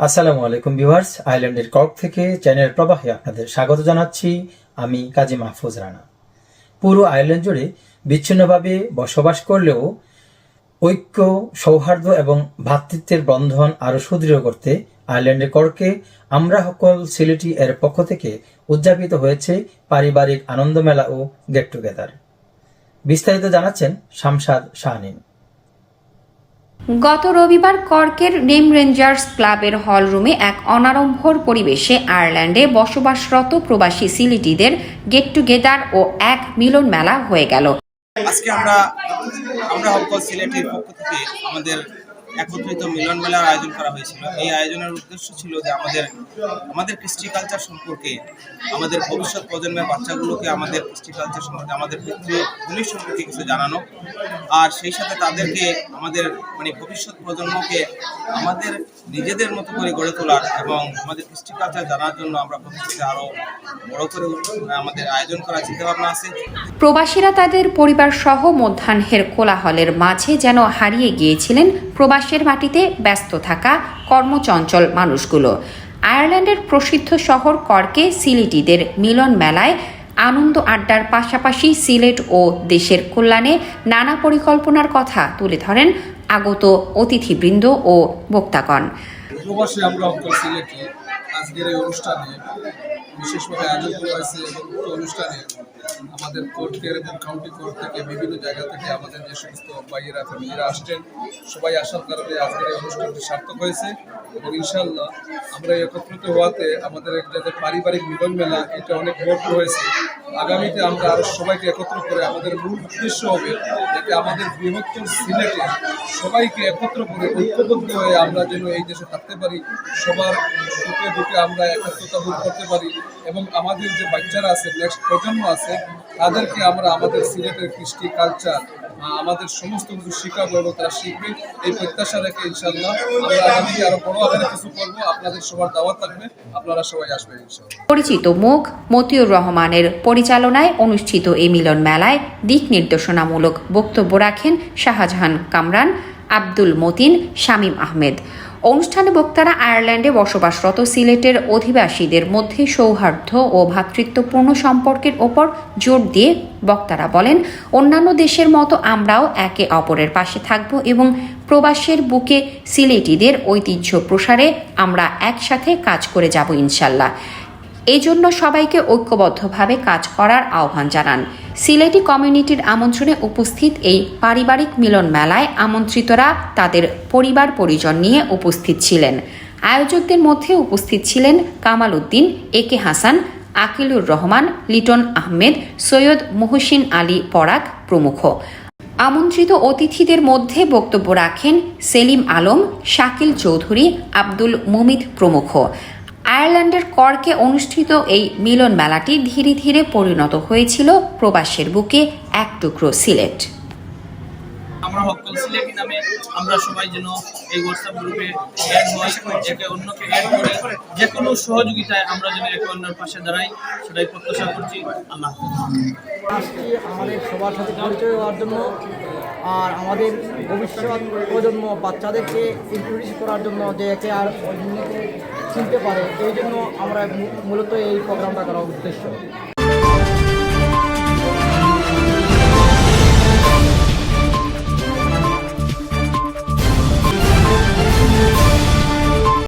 আসসালামু আলাইকুম ভিউয়ার্স, আইল্যান্ডের কর্ক থেকে চ্যানেল প্রবাহে আপনাদের স্বাগত জানাচ্ছি। আমি কাজী মাহফুজ রানা। পুরো আইল্যান্ড জুড়ে বিচ্ছিন্নভাবে বসবাস করলেও ঐক্য, সৌহার্দ্য এবং ভ্রাতৃত্বের বন্ধন আরও সুদৃঢ় করতে আইল্যান্ডের কর্কে আমরা সকল সিলেটি এর পক্ষ থেকে উদযাপিত হয়েছে পারিবারিক আনন্দ মেলা ও গেট টুগেদার। বিস্তারিত জানাচ্ছেন শামসাদ শাহনিন। গত রবিবার কর্কের নেম রেঞ্জার্স ক্লাবের হলরুমে এক অনারম্ভর পরিবেশে আয়ারল্যান্ডে বসবাসরত প্রবাসী সিলিটিদের গেট টুগেদার ও এক মিলন মেলা হয়ে গেল। আজকে আমরা আমরা হকল সিলেটের পক্ষ থেকে আমাদের একত্রিত মিলন মেলার আয়োজন করা হয়েছিল। এই আয়োজনের উদ্দেশ্য ছিল যে আমাদের আমাদের কৃষ্টি কালচার সম্পর্কে, আমাদের ভবিষ্যৎ প্রজন্মের বাচ্চাগুলোকে আমাদের কৃষ্টি কালচার সম্পর্কে, আমাদের পিতৃভূমির সম্পর্কে কিছু জানানো। আর সেই সাথে তাদেরকে আমাদের মানে ভবিষ্যৎ প্রজন্মকে আমাদের নিজেদের মতো করে গড়ে তোলার এবং আমাদের কৃষ্টি কালচার জানার জন্য আমরা ভবিষ্যতে আরও বড় করে, আমাদের আয়োজন করার চিন্তাভাবনা আছে। প্রবাসীরা তাদের পরিবার সহ মধ্যাহ্নের কোলাহলের মাঝে যেন হারিয়ে গিয়েছিলেন প্রবাসের মাটিতে ব্যস্ত থাকা কর্মচঞ্চল মানুষগুলো। আয়ারল্যান্ডের প্রসিদ্ধ শহর কর্কে সিলেটিদের মিলন মেলায় আনন্দ আড্ডার পাশাপাশি সিলেট ও দেশের কল্যাণে নানা পরিকল্পনার কথা তুলে ধরেন আগত অতিথিবৃন্দ ও বক্তাগণ। আজকের এই অনুষ্ঠানে বিশেষভাবে আয়োজন করা হয়েছে উক্ত অনুষ্ঠানে আমাদের কোর্টের এবং কাউন্টি কোর্ট থেকে বিভিন্ন জায়গা থেকে আমাদের যে সমস্ত ভাইয়েরা ফ্যামিলিরা আসছেন, সবাই আসার কারণে আজকের এই অনুষ্ঠানটি সার্থক হয়েছে এবং ইনশাল্লাহ আমরা একত্রিত হওয়াতে আমাদের যাদের পারিবারিক মিলন মেলা এটা অনেক বড় হয়েছে। আগামীতে আমরা আরও সবাইকে একত্র করে আমাদের মূল উদ্দেশ্য হবে যাতে আমাদের বৃহত্তর সিলেটে সবাইকে একত্র করে ঐক্যবদ্ধ হয়ে আমরা যেন এই দেশে থাকতে পারি, সবার সুখে দুঃখে আমরা একত্রতা বোধ করতে পারি এবং আমাদের যে বাচ্চারা আছে নেক্সট প্রজন্ম আছে, তাদেরকে আমরা আমাদের সিলেটের কৃষ্টি কালচার আমাদের সমস্ত কিছু শিখাবো এবং তারা শিখবে। এই প্রত্যাশা রেখে ইনশাল্লাহ করব। আপনাদের সবার দাওয়াত থাকবে। আপনারা সবাই আসবেন পরিচিত মুখ মতিউর রহমানের পরিচালনায় অনুষ্ঠিত এই মিলন মেলায় দিক নির্দেশনামূলক বক্তব্য রাখেন শাহজাহান কামরান, আব্দুল মতিন, শামীম আহমেদ। অনুষ্ঠানে বক্তারা আয়ারল্যান্ডে বসবাসরত সিলেটের অধিবাসীদের মধ্যে সৌহার্দ্য ও ভ্রাতৃত্বপূর্ণ সম্পর্কের ওপর জোর দিয়ে বক্তারা বলেন, অন্যান্য দেশের মতো আমরাও একে অপরের পাশে থাকব এবং প্রবাসের বুকে সিলেটিদের ঐতিহ্য প্রসারে আমরা একসাথে কাজ করে যাব ইনশাল্লাহ। এই জন্য সবাইকে ঐক্যবদ্ধভাবে কাজ করার আহ্বান জানান। সিলেটি কমিউনিটির আমন্ত্রণে উপস্থিত এই পারিবারিক মিলন মেলায় আমন্ত্রিতরা তাদের পরিবার পরিজন নিয়ে উপস্থিত ছিলেন। আয়োজকদের মধ্যে উপস্থিত ছিলেন কামাল উদ্দিন, এ কে হাসান, আকিলুর রহমান, লিটন আহমেদ, সৈয়দ মুহসিন আলী পরাগ প্রমুখ। আমন্ত্রিত অতিথিদের মধ্যে বক্তব্য রাখেন সেলিম আলম, শাকিল চৌধুরী, আব্দুল মুমিত প্রমুখ। আয়ারল্যান্ডের কর্কে অনুষ্ঠিত এই মিলন মেলাটি ধীরে ধীরে পরিণত হয়েছিল প্রবাসের বুকে এক টুকরো সিলেট। আমরা হকল সিলেটি নামে আমরা সবাই যেন এই হোয়াটসঅ্যাপ গ্রুপে অ্যাড হই, একে অন্যকে অ্যাড করে যে কোনো সহযোগিতায় আমরা যেন একে অন্যের পাশে দাঁড়াই, সেটাই প্রত্যাশা করছি। আল্লাহ আমাদের সবার সাথে পরিচয় হওয়ার জন্য আর আমাদের ভবিষ্যৎ প্রজন্ম বাচ্চাদেরকে ইন্ট্রোডিউস করার জন্য যে একে আর অন্যকে চিনতে পারে, এই জন্য আমরা মূলত এই প্রোগ্রামটা করার উদ্দেশ্য।